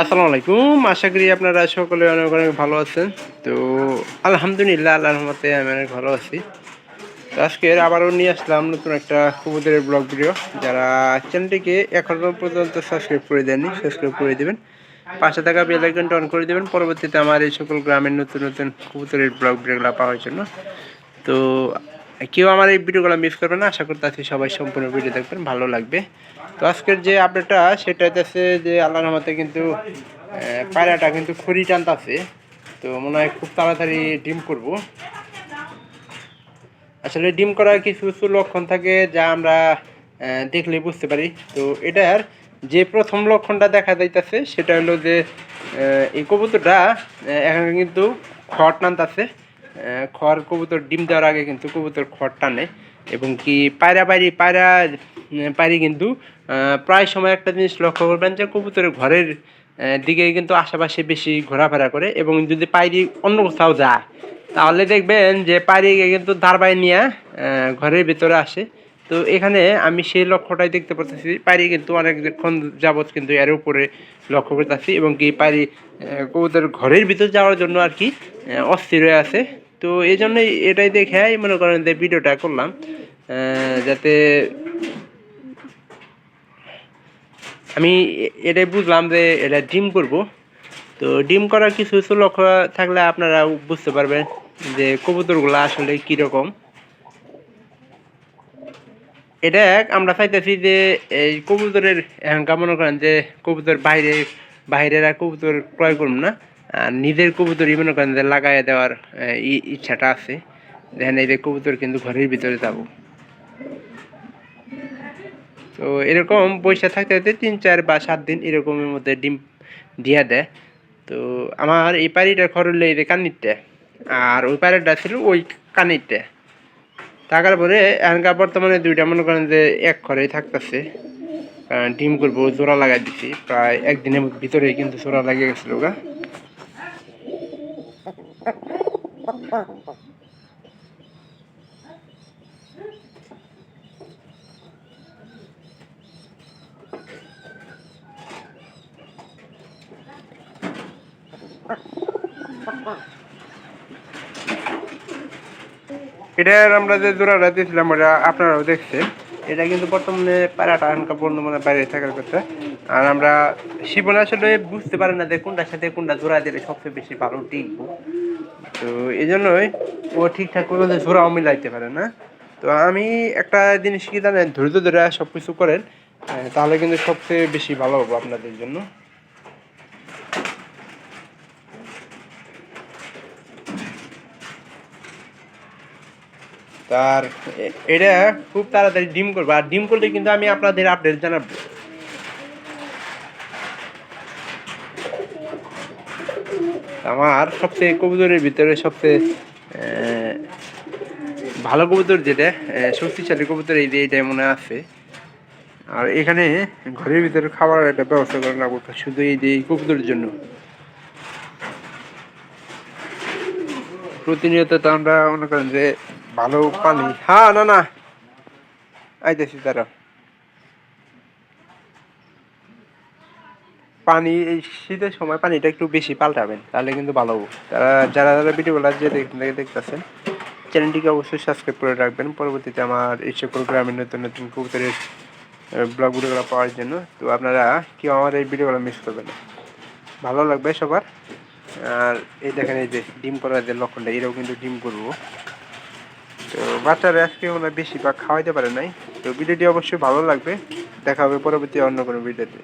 আসসালামু আলাইকুম। আশা করি আপনারা সকলে অনেক অনেক ভালো আছেন। তো আলহামদুলিল্লাহ, আল্লাহর রহমতে আমি অনেক ভালো আছি। তো আজকে আবারও নিয়ে আসলাম নতুন একটা কবুতরের ব্লগ ভিডিও। যারা চ্যানেলটিকে এখনও পর্যন্ত সাবস্ক্রাইব করে দেননি, সাবস্ক্রাইব করে দেবেন। পাশে থাকা বেল আইকনটা অন করে দেবেন। পরবর্তীতে আমার এই সকল গ্রামের নতুন নতুন কবুতরের ব্লগ ভিডিওগুলো পাওয়ার জন্য। তো কেউ আমার এই ভিডিওগুলো মিস করবে না। আশা করতে আছি সবাই সম্পূর্ণ ভিডিও দেখবেন, ভালো লাগবে। তো আজকের যে আপডেটটা সেটা হচ্ছে যে আল্লাহর রহমতে কিন্তু পায়রাটা কিন্তু খড়ি টানতাছে। তো মনে হয় খুব তাড়াতাড়ি ডিম করব। আসলে ডিম করার কিছু কিছু লক্ষণ থাকে যা আমরা দেখলে বুঝতে পারি। তো এটার যে প্রথম লক্ষণটা দেখা যাইতেছে সেটা হলো যে এই কবুতরটা এখন কিন্তু খড় টানতাছে। খড় কবুতর ডিম দেওয়ার আগে কিন্তু কবুতর খড় টানে এবং কি পায়রা বাইরে, পায়রা পায়রি কিন্তু প্রায় সময় একটা জিনিস লক্ষ্য করবেন যে কবুতরের ঘরের দিকে কিন্তু আশেপাশে বেশি ঘোরাফেরা করে এবং যদি পায়রি অন্য কোথাও যায় তাহলে দেখবেন যে পায়রিকে কিন্তু দাঁড়বাই নিয়ে ঘরের ভিতরে আসে। তো এখানে আমি সেই লক্ষ্যটাই দেখতে পাচ্ছি পায়রি কিন্তু অনেকক্ষণ যাবৎ কিন্তু এর উপরে লক্ষ্য করতেছি এবং কি আহ, কবুতর ঘরের ভিতর যাওয়ার জন্য আর কি অস্থির হয়ে আছে। তো এই জন্যই এটাই দেখে মনে করেন যে ভিডিওটা করলাম যাতে আমি এটাই বুঝলাম যে এটা ডিম করব। তো ডিম করার কিছু কিছু লক্ষ্য থাকলে আপনারা বুঝতে পারবেন যে কবুতরগুলো আসলে কীরকম। এটা এক- আমরা চাইতেছি যে এই কবুতরের এখনকার মনে করেন যে কবুতর বাইরে, বাইরের কবুতর ক্রয় করুন না, আর নিজের কবুতরই মনে করেন যে লাগাই দেওয়ার ইচ্ছাটা আছে। দেখেন এই যে কবুতর কিন্তু ঘরের ভিতরে যাব। তো এরকম পয়সা থাকতে থাকতে তিন, চার বা সাত দিন এরকমের মধ্যে ডিম দিয়া দেয়। তো আমার এই পাড়িটার খরচ লেগে যে কানিরটা আর ওই পাড়িটা ছিল ওই কানিরটা থাকার পরে এখনকার বর্তমানে দুইটা মনে করেন যে এক ঘরেই থাকতেছে। ডিম করব, জোড়া লাগাই দিছি। প্রায় একদিনের ভিতরে কিন্তু জোড়া লাগিয়ে গেছিল গা। এটার আমরা যে জোড়াটা দিয়েছিলাম, ওটা আপনারাও দেখছেন। এটা কিন্তু বর্তমানে পায়রাটা এখনকার বর্তমানে বাইরে থাকার কথা। আর আমরা শিবন আসলে বুঝতে পারে না যে কোনটার সাথে কোনটা জোড়া দিলে সবচেয়ে বেশি ভালো টিকবো। তো এই জন্যই ও ঠিকঠাক করে জোড়াও মিলাইতে পারে না। তো আমি একটা জিনিস কি জানেন, ধৈর্য ধরে সব কিছু করেন তাহলে কিন্তু সবচেয়ে বেশি ভালো হব আপনাদের জন্য। তার এটা খুব তাড়াতাড়ি ডিম করব। আর ডিম করলে কিন্তু আমি আপনাদের আপডেট জানাব। আমার সবচেয়ে কবুতরের ভিতরে সবচেয়ে ভালো কবুতর যেটা শক্তিশালী কবুতর এই যে এইটাই মনে আছে। আর এখানে ঘরের ভিতরে খাবার একটা ব্যবস্থা করে রাখব, শুধু এই যে কবুতরের জন্য। প্রতিনিয়ত তো আমরা মনে করেন যে ভালো পানি। হ্যাঁ না না। আইতেছি তারা পানি, এই শীতের সময় পানিটা একটু বেশি পাল্টাবেন, তাহলে কিন্তু ভালো তারা, যারা যারা ভিডিওগুলো যে দেখতে দেখতেছেন, চ্যানেলটিকে অবশ্যই সাবস্ক্রাইব করে রাখবেন। পরবর্তীতে আমার এই সকল গ্রামের নতুন নতুন কবুতরের ব্লগ ভিডিওগুলো পাওয়ার জন্য, তো আপনারা কেউ আমার এই ভিডিওগুলো মিস করবেন না। ভালো লাগবে সবার। আর এই দেখেন এই যে ডিম করার যে লক্ষণটা, এরাও কিন্তু ডিম করব। বাচ্চারা আজকে হয় বেশিরভাগ খাওয়াইতে পারে নাই। তো ভিডিওটি অবশ্যই ভালো লাগবে। দেখা হবে পরবর্তী অন্য কোনো ভিডিওতে।